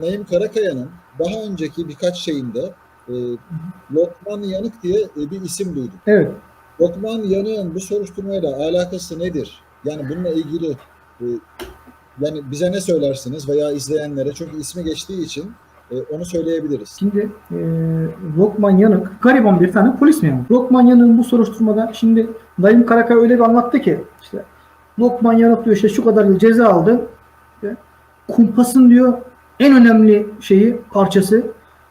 Naim Karakaya'nın daha önceki birkaç şeyinde e, Lokman Yanık diye e, bir isim duydum. Evet. Lokman Yanık'ın bu soruşturmayla alakası nedir? Yani bununla ilgili e, yani bize ne söylersiniz veya izleyenlere çünkü ismi geçtiği için e, onu söyleyebiliriz. Şimdi e, Lokman Yanık gariban bir tane polis memuru. Lokman Yanık'ın bu soruşturmada şimdi Naim Karakay öyle bir anlattı ki işte Lokman Yanık diyor işte şu kadar yıl ceza aldı. İşte, kumpasın diyor en önemli şeyi parçası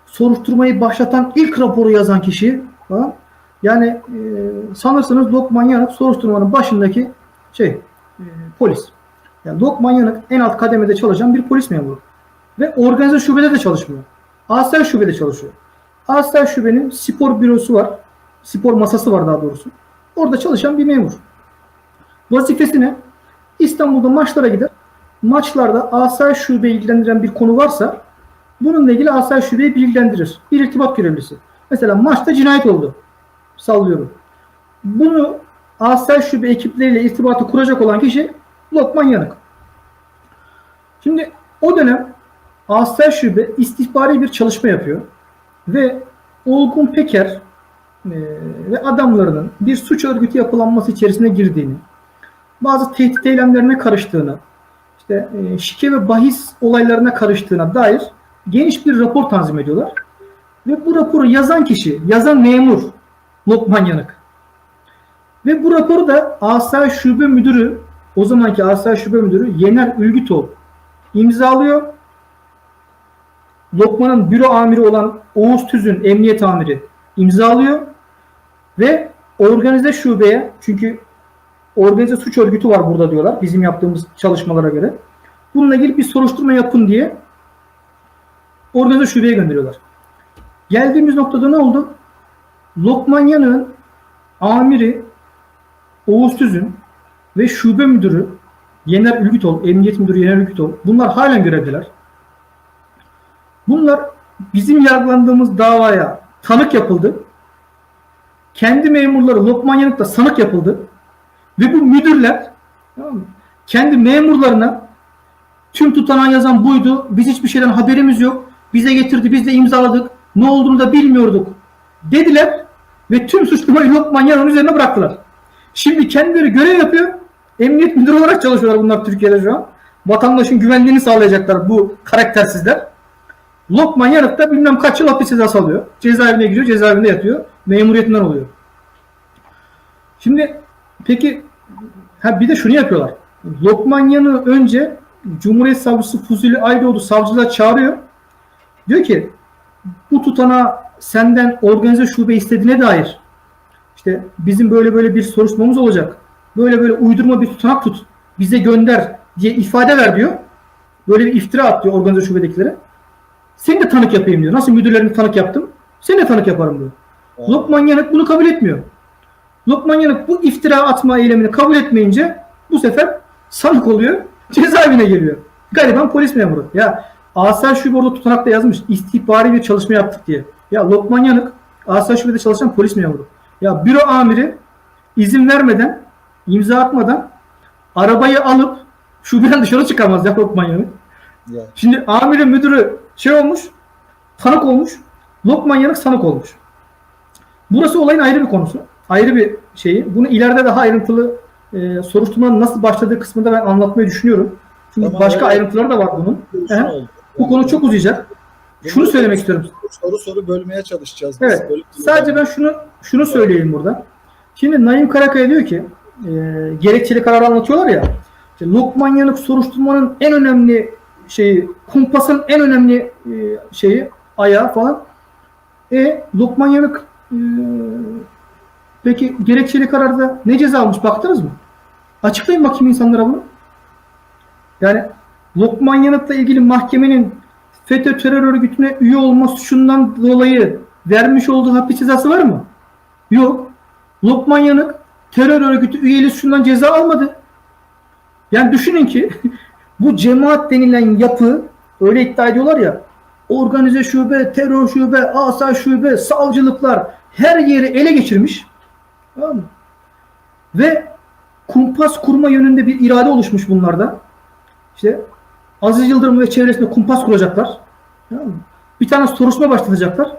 soruşturmayı başlatan ilk raporu yazan kişi falan. Yani e, sanırsınız Lokman Yanık soruşturmanın başındaki şey e, polis. Yani Lokman Yanık en alt kademede çalışan bir polis memuru. Ve organize şubede de çalışmıyor. Asel şubede çalışıyor. Asel şubenin spor bürosu var. Spor masası var daha doğrusu. Orada çalışan bir memur. Vazifesi ne? İstanbul'da maçlara gider. Maçlarda asel şube ilgilendiren bir konu varsa bununla ilgili asel şubeyi bilgilendirir. Bir irtibat görevlisi. Mesela maçta cinayet oldu. Sallıyorum. Bunu asel şube ekipleriyle irtibatı kuracak olan kişi Lokman Yanık. Şimdi o dönem Asel Şube istihbari bir çalışma yapıyor ve Olgun Peker e, ve adamlarının bir suç örgütü yapılanması içerisine girdiğini, bazı tehdit eylemlerine karıştığını, işte e, şike ve bahis olaylarına karıştığına dair geniş bir rapor tanzim ediyorlar. Ve bu raporu yazan kişi, yazan memur Lokman Yanık. Ve bu raporu da Asay Şube Müdürü, o zamanki Asay Şube Müdürü Yener Ülgütol imzalıyor. Lokman'ın büro amiri olan Oğuz Tüz'ün emniyet amiri imzalıyor ve organize şubeye çünkü organize suç örgütü var burada diyorlar bizim yaptığımız çalışmalara göre. Bununla ilgili bir soruşturma yapın diye organize şubeye gönderiyorlar. Geldiğimiz noktada ne oldu? Lokman Yanık'ın amiri Oğuz Tüz'ün ve şube müdürü Yener Ülgütol, emniyet müdürü Yener Ülgütol bunlar halen görevdeler. Bunlar bizim yargılandığımız davaya tanık yapıldı. Kendi memurları Lokman Yanık'ta sanık yapıldı. Ve bu müdürler kendi memurlarına tüm tutanağı yazan buydu. Biz hiçbir şeyden haberimiz yok. Bize getirdi, biz de imzaladık. Ne olduğunu da bilmiyorduk. Dediler ve tüm suçlamayı Lokman Yanık'ın üzerine bıraktılar. Şimdi kendileri görev yapıyor. Emniyet müdürü olarak çalışıyorlar bunlar Türkiye'de şu an. Vatandaşın güvenliğini sağlayacaklar bu karaktersizler. Lokman Yanık bilmem kaç yıl hapis cezası alıyor. Cezaevine giriyor, cezaevinde yatıyor. Memuriyetinden oluyor. Şimdi peki ha bir de şunu yapıyorlar. Lokman Yanık'ı önce Cumhuriyet Savcısı Fuzuli Aydoğdu savcılığa çağırıyor. Diyor ki bu tutana senden organize şube istediğine dair işte bizim böyle böyle bir soruşturmamız olacak. Böyle böyle uydurma bir tutanak tut. Bize gönder diye ifade ver diyor. Böyle bir iftira at diyor organize şubedekilere. Seni de tanık yapayım diyor. Nasıl müdürlerini tanık yaptım? Seni de tanık yaparım diyor. Evet. Lokman Yanık bunu kabul etmiyor. Lokman Yanık bu iftira atma eylemini kabul etmeyince bu sefer sanık oluyor. Cezaevine geliyor. Gariban polis memuru. Ya Asel Şube orada tutanakta yazmış. istihbari bir çalışma yaptık diye. Ya Lokman Yanık Asel Şube'de çalışan polis memuru. Ya büro amiri izin vermeden, imza atmadan arabayı alıp şubeden dışarı çıkamaz ya Lokman Yanık. Ya, Şimdi amirin müdürü şey olmuş, tanık olmuş. Lokman Yanık sanık olmuş. Burası olayın ayrı bir konusu. Ayrı bir şeyi. Bunu ileride daha ayrıntılı e, soruşturmanın nasıl başladığı kısmında ben anlatmayı düşünüyorum. Çünkü Tamam, başka öyle. ayrıntıları da var bunun. He? Bu konu çok uzayacak. Şunu söylemek istiyorum. Soru soru bölmeye çalışacağız. biz. Evet. Sadece ben şunu şunu söyleyeyim burada. Şimdi Naim Karakaya diyor ki e, gerekçeli kararı anlatıyorlar ya. işte Lokman Yanık soruşturmanın en önemli şeyi, kumpasın en önemli e, şeyi, ayağı falan. E Lokman Yanık e, peki gerekçeli kararda ne ceza almış baktınız mı? Açıklayın bakayım insanlara bunu. Yani Lokman Yanık'la ilgili mahkemenin FETÖ terör örgütüne üye olma suçundan dolayı vermiş olduğu hapis cezası var mı? Yok. Lokman Yanık terör örgütü üyeliği suçundan ceza almadı. Yani düşünün ki bu cemaat denilen yapı öyle iddia ediyorlar ya organize şube, terör şube, asa şube, savcılıklar her yeri ele geçirmiş. Tamam mı? Ve kumpas kurma yönünde bir irade oluşmuş bunlarda. İşte Aziz Yıldırım ve çevresinde kumpas kuracaklar. Tamam mı? Bir tane soruşturma başlatacaklar.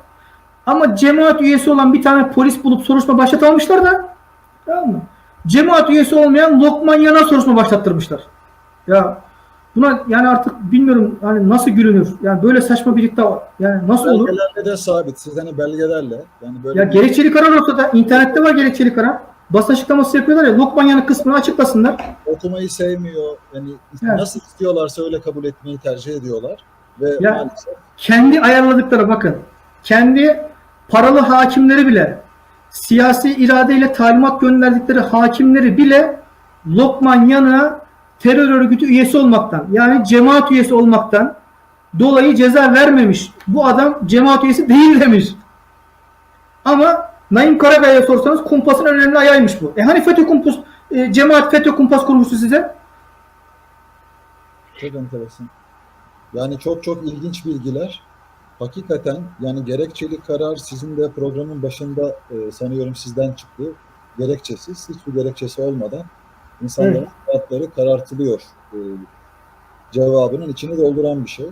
Ama cemaat üyesi olan bir tane polis bulup soruşturma başlatamamışlar da tamam mı? Cemaat üyesi olmayan Lokman Yan'a soruşturma başlattırmışlar. Ya buna yani artık bilmiyorum hani nasıl gülünür. Yani böyle saçma bir iddia yani nasıl olur? Belgelerle de sabit. Siz hani belgelerle yani böyle Ya gerekçeli karar ortada. İnternette var gerekçeli karar. Basın açıklaması yapıyorlar ya. Lokman Yan'ın kısmını açıklasınlar. okumayı sevmiyor. Yani Evet. nasıl istiyorlarsa öyle kabul etmeyi tercih ediyorlar. Ve Ya- maalesef kendi ayarladıkları bakın. Kendi paralı hakimleri bile siyasi iradeyle talimat gönderdikleri hakimleri bile Lokman Yanık'a terör örgütü üyesi olmaktan yani cemaat üyesi olmaktan dolayı ceza vermemiş. Bu adam cemaat üyesi değil demiş. Ama Naim Karagay'a sorsanız kumpasın önemli ayağıymış bu. E hani FETÖ kumpas, e, cemaat FETÖ kumpas kurmuştu size? çok enteresan. Yani çok çok ilginç bilgiler. Hakikaten yani gerekçeli karar sizin de programın başında e, sanıyorum sizden çıktı. Gerekçesiz, hiçbir gerekçesi olmadan insanların hayatları karartılıyor. E, cevabının içini dolduran bir şey.